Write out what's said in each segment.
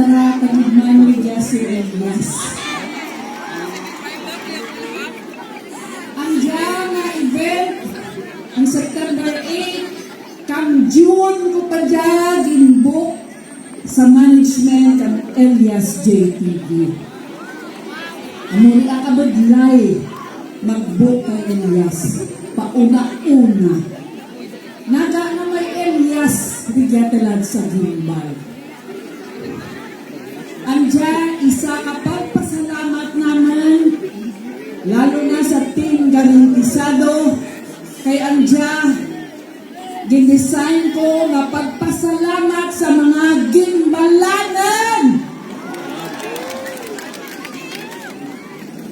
dara kanigman ni Jesse Elias. Ang diyan nga event, ang September 8, kang June ko pa dyan, ginbook sa management ng Elias JTV. Among nakabadlay, mag-book kay Elias. Pauna-una. Naga na may Elias, bigyan sa gimbal. Andiyan, isa kapag pasalamat naman, lalo na sa team garantisado, kay Anja, ginesign ko nga pagpasalamat sa mga gimbalanan.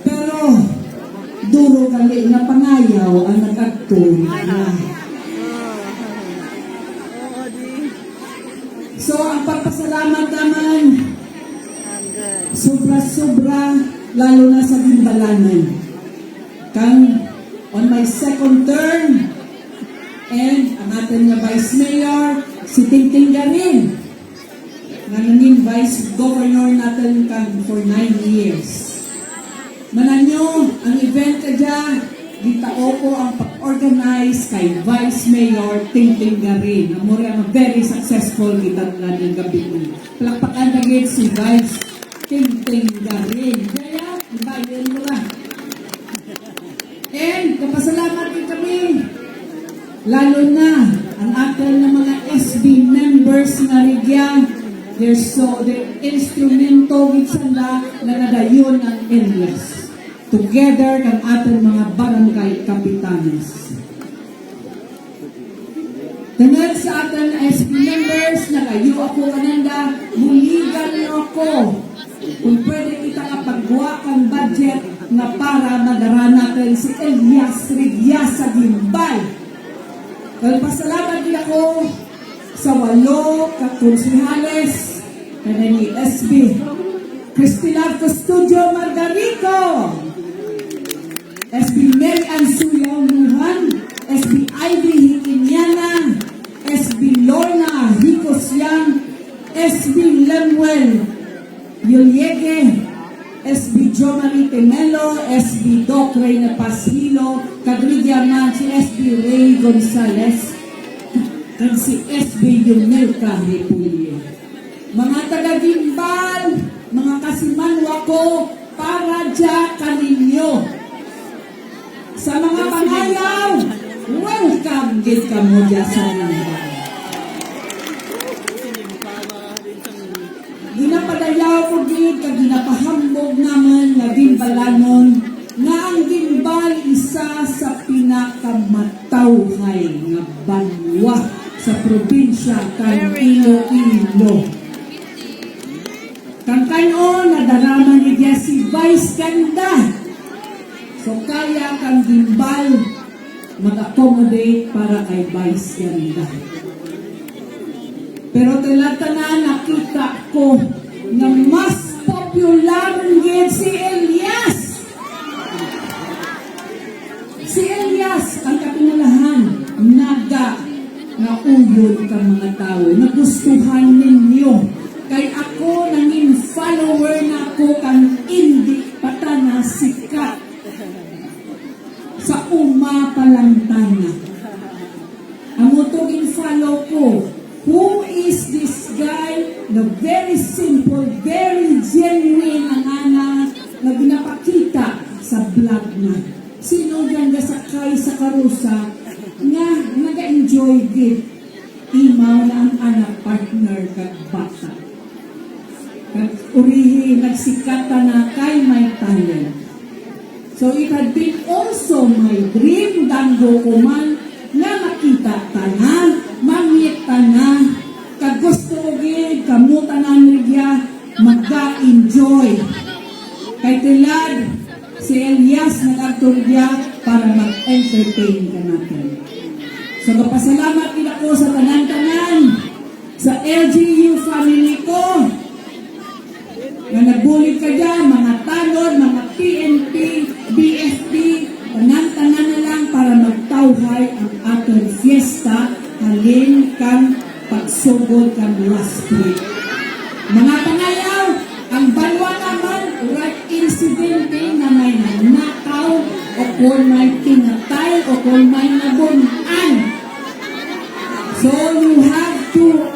Pero, duro gali na pangayaw ang nagagto na. So, ang pagpasalamat sobra-sobra, lalo na sa gimbalanan. Kang on my second term, and ang ating nga Vice Mayor, si Tingting Garin, nga naging Vice Governor natin kang for nine years. Mananyo, ang event ka dyan, gitao ko ang pag-organize kay Vice Mayor Tingting Garin. Amore ang very successful kita nga ng gabi ni. Palakpakan na si Vice Tingting Garin. Kaya, ibayan mo na. And, kapasalamat din kami, lalo na ang atin ng mga SB members nga rigya, they're so, they're instrumento sila na nadayon ang Elias. Together kang atin mga barangay kapitanes. Tungod sa atin SB members, nakayo ako kananda, muligan niyo ako. Kung pwede kita kapagwa kang budget na para madara natin si Elias Rigya sa Gimbal. Well, pasalamat din ako sa walo kakonsihales kada SB. Cristilar Custodio Margarito, SB Mary Ann Suyaw Luhan, SB Ivy Hikinyana, SB Lorna Hicosian, SB Lemuel Yuliege, SB Jo Marie Temelo, SB Doc Reyna Pasilo, Kadridia Man, si SB Ray Gonzales, at si SB Yunelka Repulye. Mga taga-gimbal, mga kasimanwa ko, para dya kaninyo. Sa mga pangayaw, welcome gid ka mo dya sa gimbal. Pinakamatawhay nga banwa sa probinsya kang Iloilo. Kang kayo nadarama ni Jesse Vice ganda. So kaya kang gimbal mag-accommodate para kay Vice ganda. Pero tanan nakita ko na mas popular ngid si Elias. Si Elias ang kapinalahan naga na uyod ka mga tao. Nagustuhan ninyo. Kay ako nangin follower na ako kang hindi patana sikat sa uma palantana. Ang mutugin follow ko, who is this guy na very simple, very genuine ang ana na ginapakita sa vlog na. Sino ganda sakay sa karusa nga naga-enjoy gid imaw na ang anak partner kag bata. Kag urihi nagsikata na kay may talent. So it had been also my dream danggo ko man na makita ta na, mamit ta na, kag gusto ko gid kamo tanan rigya magka-enjoy. Kay tilad si Elias nag-agtorya para mag-entertain ka natin. So kapasalamat din ako sa tanan-tanan sa LGU family ko nga nagbulig ka dyan, mga tanod, mga PNP, BFP, tanan-tanan na lang para magtawhay ang ating fiesta halin kang pagsugod kang last week. Mga pangayaw, ang balwa naman, right insidente na may nanakaw o kung may tinatay o kung may nabunan. So you have to